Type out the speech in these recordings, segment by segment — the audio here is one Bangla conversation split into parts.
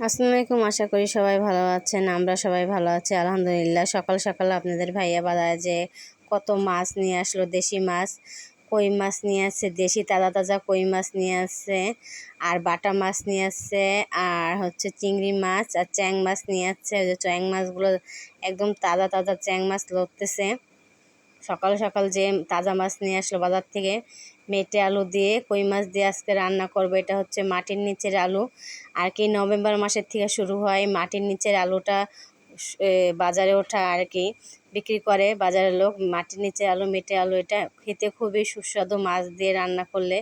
আসসালামু আলাইকুম আশা করি সবাই ভালো আছেন, আমরা সবাই ভালো আছি, আলহামদুলিল্লাহ। সকাল সকাল আপনাদের ভাইয়া বাজারে যে কত মাছ নিয়ে আসলো, দেশি মাছ, কই মাছ নিয়ে আসছে, দেশি তাজা তাজা কই মাছ নিয়ে আসছে, আর বাটা মাছ নিয়ে আসছে, আর হচ্ছে চিংড়ি মাছ, আর চ্যাং মাছ নিয়ে আসছে। ওই যে চ্যাং মাছগুলো একদম তাজা তাজা চ্যাং মাছ লড়তেছে। সকাল সকাল যে তাজা মাছ নিয়ে আসলো বাজার থেকে, মেটে আলু দিয়ে, কই মাছ দিয়ে আজকে রান্না করব, এটা হচ্ছে মাটির নিচের আলু। আর কি নভেম্বর মাসের থেকে শুরু হয় মাটির নিচের আলুটা বাজারে ওঠা আর কি, বিক্রি করে বাজারের লোক। মাটির নিচের আলু, মেটে আলু, এটা খেতে খুবই সুস্বাদু মাছ দিয়ে রান্না করলে।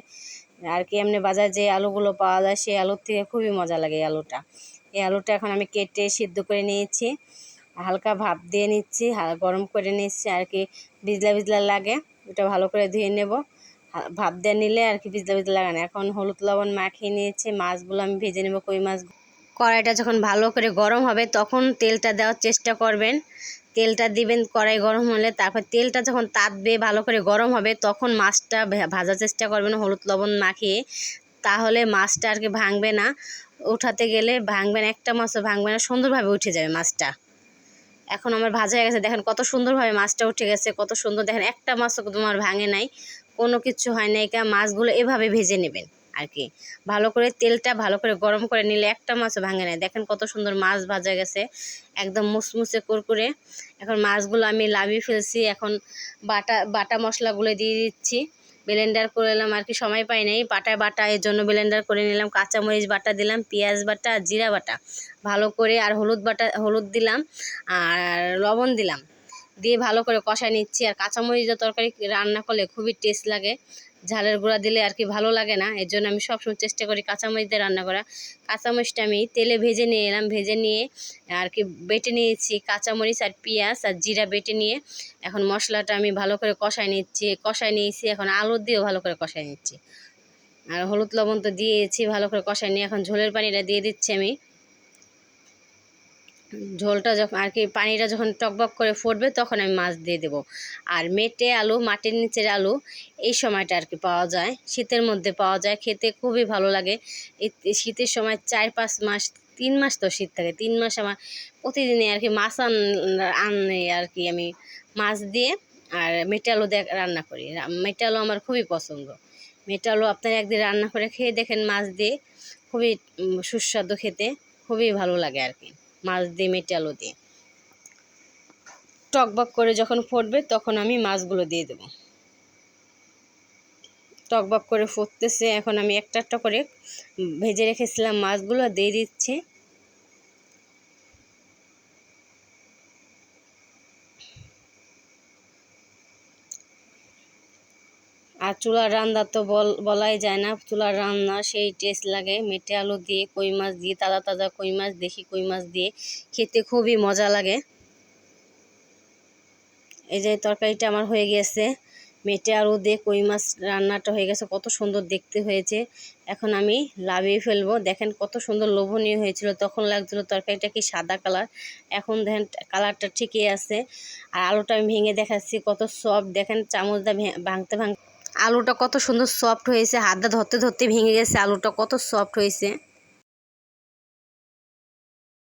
আর কি এমনি বাজারে যে আলুগুলো পাওয়া যায়, সেই আলুর থেকে খুবই মজা লাগে এই আলুটা। এই আলুটা এখন আমি কেটে সিদ্ধ করে নিয়েছি। হালকা ভাপ দিয়ে নিচ্ছি গরম করে নিচ্ছি, আর কি ভিজলা ভিজলা লাগে, ওটা ভালো করে ধুয়ে নেব। ভাপ দিয়ে নিলে আর কি ভিজলা ভিজলা লাগে না। এখন হলুদ লবণ মাখিয়ে নিয়েছি, মাছগুলো আমি ভেজে নেব কই মাছ। কড়াইটা যখন ভালো করে গরম হবে, তখন তেলটা দেওয়ার চেষ্টা করবেন। তেলটা দিবেন কড়াই গরম হলে, তারপর তেলটা যখন তাপবে ভালো করে গরম হবে, তখন মাছটা ভাজার চেষ্টা করবেন হলুদ লবণ মাখিয়ে। তাহলে মাছটা আর কি ভাঙবে না। উঠাতে গেলে ভাঙবে না একটা মাছও ভাঙবে না, সুন্দরভাবে উঠে যাবে মাছটা। এখন আমার ভাজা হয়ে গেছে। দেখেন কত সুন্দরভাবে মাছটা উঠে গেছে, কত সুন্দর। দেখেন একটা মাছও তোমার ভাঙে নাই। কোনো কিছু হয় নাই কা, মাছগুলো এভাবে ভেজে নেবেন আর কি। ভালো করে তেলটা ভালো করে গরম করে নিলে একটা মাছও ভাঙে নাই। দেখেন কত সুন্দর মাছ ভাজা গেছে, একদম মুসমুসে কুরকুরে। এখন মাছগুলো আমি লাভিয়ে ফেলছি। এখন বাটা বাটা মশলাগুলো দিয়ে দিচ্ছি। ব্লেন্ডার করে নিলাম, আর কি সময় পাই নাই। বাটায় বাটা, এর জন্য ব্লেন্ডার করে নিলাম, কাঁচামরিচ বাটা দিলাম, পেঁয়াজ বাটা, জিরা বাটা। ভালো করে আর হলুদ বাটা, হলুদ দিলাম, আর লবণ দিলাম। দিয়ে ভালো করে কষায় নিচ্ছি, আর কাঁচামরিচ তরকারি রান্না করলে খুবই টেস্ট লাগে। ঝালের গুঁড়া দিলে আর কি ভালো লাগে না। এর জন্য আমি সবসময় চেষ্টা করি কাঁচামরিচ দিয়ে রান্না করা। কাঁচামরিচটা আমি তেলে ভেজে নিয়ে এলাম, ভেজে নিয়ে আর কি বেটে নিয়েছি কাঁচামরিচ আর পেঁয়াজ আর জিরা বেটে নিয়ে। এখন মশলাটা আমি ভালো করে কষায় নিচ্ছি, কষায় নিয়েছি, এখন আলু দিয়েও ভালো করে কষায় নিচ্ছি। আর হলুদ লবণ তো দিয়েছি, ভালো করে কষাই নিয়ে। এখন ঝোলের পানিটা দিয়ে দিচ্ছি আমি। ঝোলটা যখন আর কি পানিটা যখন টকবক করে ফুটবে, তখন আমি মাছ দিয়ে দেবো। আর মেটে আলু, মাটির নিচের আলু, এই সময়টা আর কি পাওয়া যায়। শীতের মধ্যে পাওয়া যায়, খেতে খুবই ভালো লাগে। শীতের সময় চার পাঁচ মাস, তিন মাস তো শীত থাকে, তিন মাস আমার প্রতিদিনই আর কি মাছ আন, আনে আর কি আমি মাছ দিয়ে। আর মেটে আলু দিয়ে রান্না করি। মেটে আলু আমার খুবই পছন্দ। মেটে আলু আপনারা একদিন রান্না করে খেয়ে দেখেন মাছ দিয়ে। খুবই সুস্বাদু খেতে, খুবই ভালো লাগে আর কি। মাছ দিয়ে মেটে দিয়ে। টকবক করে যখন ফুটবে তখন আমি মাছগুলো দিয়ে দেবো। টকবক করে ফুটতেছে, এখন আমি একটা একটা করে ভেজে রেখেছিলাম মাছগুলো, দিয়ে দিচ্ছি। আর চুলার রান্না তো বল, বলাই যায় না। চুলার রান্না সেই টেস্ট লাগে। মেটে আলু দিয়ে, কই মাছ দিয়ে তাজা তাজা কই মাছ, দেখি কই মাছ দিয়ে। খেতে খুবই মজা লাগে। এই যে তরকারিটা আমার হয়ে গেছে। মেটে আলু দিয়ে, কই মাছ রান্নাটা হয়ে গেছে। কত সুন্দর দেখতে হয়েছে। এখন আমি লাভিয়ে ফেলব। দেখেন কত সুন্দর লোভনীয় হয়েছিল। তখন লাগছিল তরকারিটা কি সাদা কালার। এখন দেখেন কালারটা ঠিকই আছে। আর আলুটা আমি ভেঙে দেখাচ্ছি কত সফট দেখেন চামচটা ভাঙতে ভাঙতে আলুটা কত সুন্দর সফট হয়েছে হাতটা ধরতে ধরতে ভেঙে গেছে আলুটা কত সফট হয়েছে।